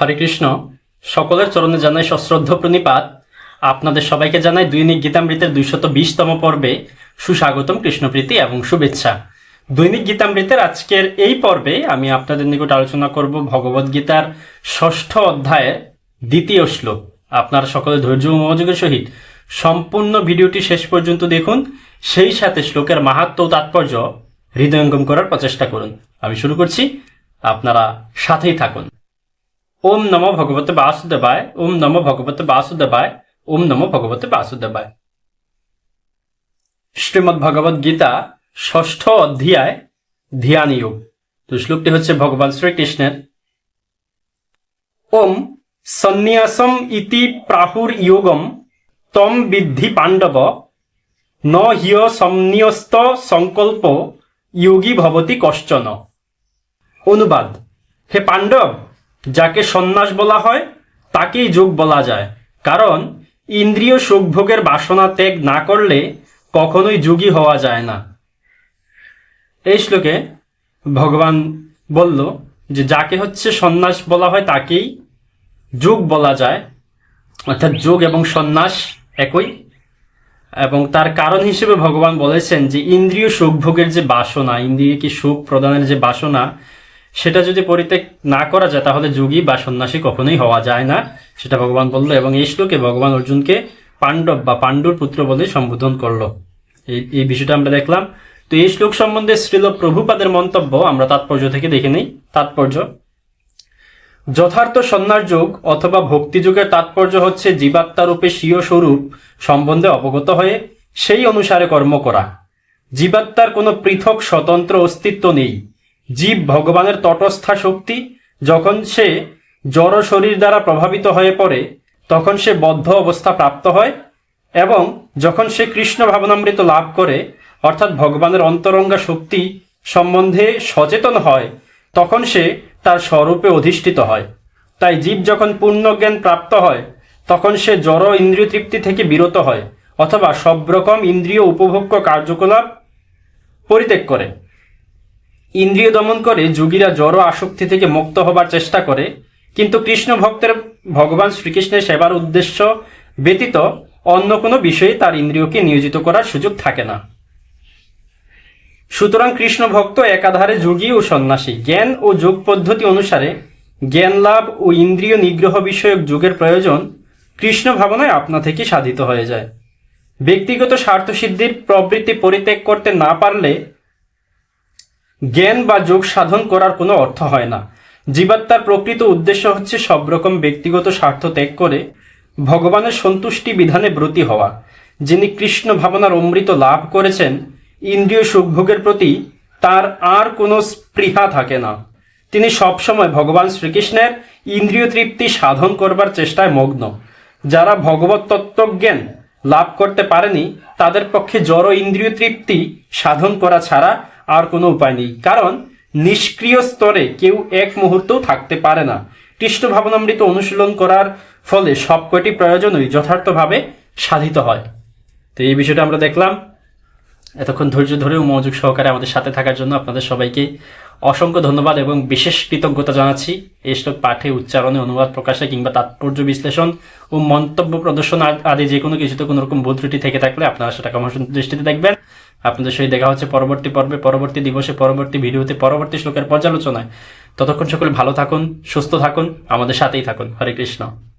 হরে কৃষ্ণ। সকলের চরণে জানাই সশ্রদ্ধ প্রণিপাত। আপনাদের সবাইকে জানাই দৈনিক গীতামৃতের দুইশত বিশতম পর্বে সুস্বাগতম কৃষ্ণপ্রীতি এবং শুভেচ্ছা। দৈনিক গীতামৃতের আজকের এই পর্বে আমি আপনাদের নিকট আলোচনা করব ভগবদ গীতার ষষ্ঠ অধ্যায়ের দ্বিতীয় শ্লোক। আপনারা সকলে ধৈর্য ও মনোযোগের সহিত সম্পূর্ণ ভিডিওটি শেষ পর্যন্ত দেখুন। সেই সাথে শ্লোকের মাহাত্ম তাৎপর্য হৃদয়ঙ্গম করার প্রচেষ্টা করুন। আমি শুরু করছি। আপনারা সাথেই থাকুন। ওম নম ভগবতে বাসুদেবায়, ওম নম ভগবতে বাসুদেবায়, ওম নম ভগবতে বাসুদেবায়। শ্রীমদ ভগবদ গীতা ষষ্ঠ অধ্যায়, ধ্যান যোগ। তো শ্লোকটি হচ্ছে ভগবান শ্রীকৃষ্ণের। ওম সন্ন্যাসম ইতি প্রাহুর যোগম তম বিদ্ধি পাণ্ডব ন হিয় সম্ন্যস্ত সংকল্প যোগী ভবতি কশ্চন। অনুবাদ। হে পাণ্ডব যাকে সন্ন্যাস বলা হয়, তাকেই যোগ বলা যায়। কারণ, ইন্দ্রিয় সুখভোগের বাসনা ত্যাগ না করলে কখনোই যোগী হওয়া যায় না। এই শ্লোকে ভগবান বলল যে, যাকে হচ্ছে সন্ন্যাস বলা হয়, তাকেই যোগ বলা যায়। অর্থাৎ যোগ এবং সন্ন্যাস একই। এবং তার কারণ হিসেবে ভগবান বলেছেন যে, ইন্দ্রিয় সুখভোগের যে বাসনা ইন্দ্রিয়কে সুখ প্রদানের যে বাসনা সেটা যদি পরিত্যাগ না করা যায়, তাহলে যোগী বা সন্ন্যাসী কখনোই হওয়া যায় না। সেটা ভগবান বলল এবং এই শ্লোকে ভগবান অর্জুনকে পাণ্ডব বা পাণ্ডুর পুত্র বলে সম্বোধন করল। এই এই বিষয়টা আমরা দেখলাম। তো এই শ্লোক সম্বন্ধে শ্রীল প্রভুপাদের মন্তব্য আমরা তাৎপর্য থেকে দেখে নিই। তাৎপর্য, যথার্থ সন্ন্যাস যোগ অথবা ভক্তিযুগের তাৎপর্য হচ্ছে জীবাত্মারূপে স্বীয় স্বরূপ সম্বন্ধে অবগত হয়ে সেই অনুসারে কর্ম করা। জীবাত্মার কোনো পৃথক স্বতন্ত্র অস্তিত্ব নেই। জীব ভগবানের তটস্থা শক্তি, যখন সে জড় শরীর দ্বারা প্রভাবিত হয়ে পড়ে, তখন সে বদ্ধ অবস্থা প্রাপ্ত হয় এবং যখন সে কৃষ্ণ ভাবনামৃত লাভ করে, অর্থাৎ ভগবানের অন্তরঙ্গা শক্তি সম্বন্ধে সচেতন হয়, তখন সে তার স্বরূপে অধিষ্ঠিত হয়। তাই জীব যখন পূর্ণ জ্ঞান প্রাপ্ত হয়, তখন সে জড় ইন্দ্রিয় তৃপ্তি থেকে বিরত হয়, অথবা সব রকম ইন্দ্রিয় উপভোগ্য কার্যকলাপ পরিত্যাগ করে। ইন্দ্রিয় দমন করে যোগীরা জড় আসক্তি থেকে মুক্ত হবার চেষ্টা করে, কিন্তু কৃষ্ণ ভক্তের ভগবান শ্রীকৃষ্ণের সেবার উদ্দেশ্য ব্যতীত অন্য কোনো বিষয়ে তার ইন্দ্রিয়কে নিয়োজিত করার সুযোগ থাকে না। সুতরাং কৃষ্ণ ভক্ত একাধারে যোগী ও সন্ন্যাসী। জ্ঞান ও যোগ পদ্ধতি অনুসারে জ্ঞান লাভ ও ইন্দ্রিয় নিগ্রহ বিষয়ক যোগের প্রয়োজন কৃষ্ণ ভাবনায় আপনা থেকে সাধিত হয়ে যায়। ব্যক্তিগত স্বার্থসিদ্ধির প্রবৃত্তি পরিত্যাগ করতে না পারলে জ্ঞান বা যোগ সাধন করার কোনো অর্থ হয় না। জীবাত্মার প্রকৃত উদ্দেশ্য হচ্ছে সব রকম ব্যক্তিগত স্বার্থ ত্যাগ করে ভগবানের সন্তুষ্টি বিধানে ব্রতী হওয়া। যিনি কৃষ্ণ ভাবনার অমৃত লাভ করেছেন, ইন্দ্রিয় সুখভোগের প্রতি তার আর কোনো স্পৃহা থাকে না। তিনি সবসময় ভগবান শ্রীকৃষ্ণের ইন্দ্রিয় তৃপ্তি সাধন করবার চেষ্টায় মগ্ন। যারা ভগবত তত্ত্বজ্ঞান লাভ করতে পারেনি, তাদের পক্ষে জড় ইন্দ্রিয় তৃপ্তি সাধন করা ছাড়া আর কোনো উপায় নেই। কারণ নিষ্ক্রিয় স্তরে কেউ এক মুহূর্তও থাকতে পারে না। কৃষ্ণ ভাবনামৃত অনুশীলন করার ফলে সবকটি প্রয়োজনই যথার্থভাবে সাধিত হয়। তো এই বিষয়টা আমরা দেখলাম। এতক্ষণ ধৈর্য ধরে ও মনোযোগ সহকারে আমাদের সাথে থাকার জন্য আপনাদের সবাইকে অসংখ্য ধন্যবাদ এবং বিশেষ কৃতজ্ঞতা জানাচ্ছি। এই পাঠে, উচ্চারণে, অনুবাদ, প্রকাশে কিংবা তাৎপর্য বিশ্লেষণ ও মন্তব্য প্রদর্শন আদি যে কোনো কিছুতে কোনো রকম ভুল ত্রুটি থেকে থাকলে আপনারা সেটা কমার্শন দৃষ্টিতে দেখবেন। আপনাদের সেই দেখা হচ্ছে পরবর্তী পর্বে, পরবর্তী দিবসে, পরবর্তী ভিডিওতে, পরবর্তী শ্লোকের পর্যালোচনায়। ততক্ষণ সকলে ভালো থাকুন, সুস্থ থাকুন, আমাদের সাথেই থাকুন। হরে কৃষ্ণ।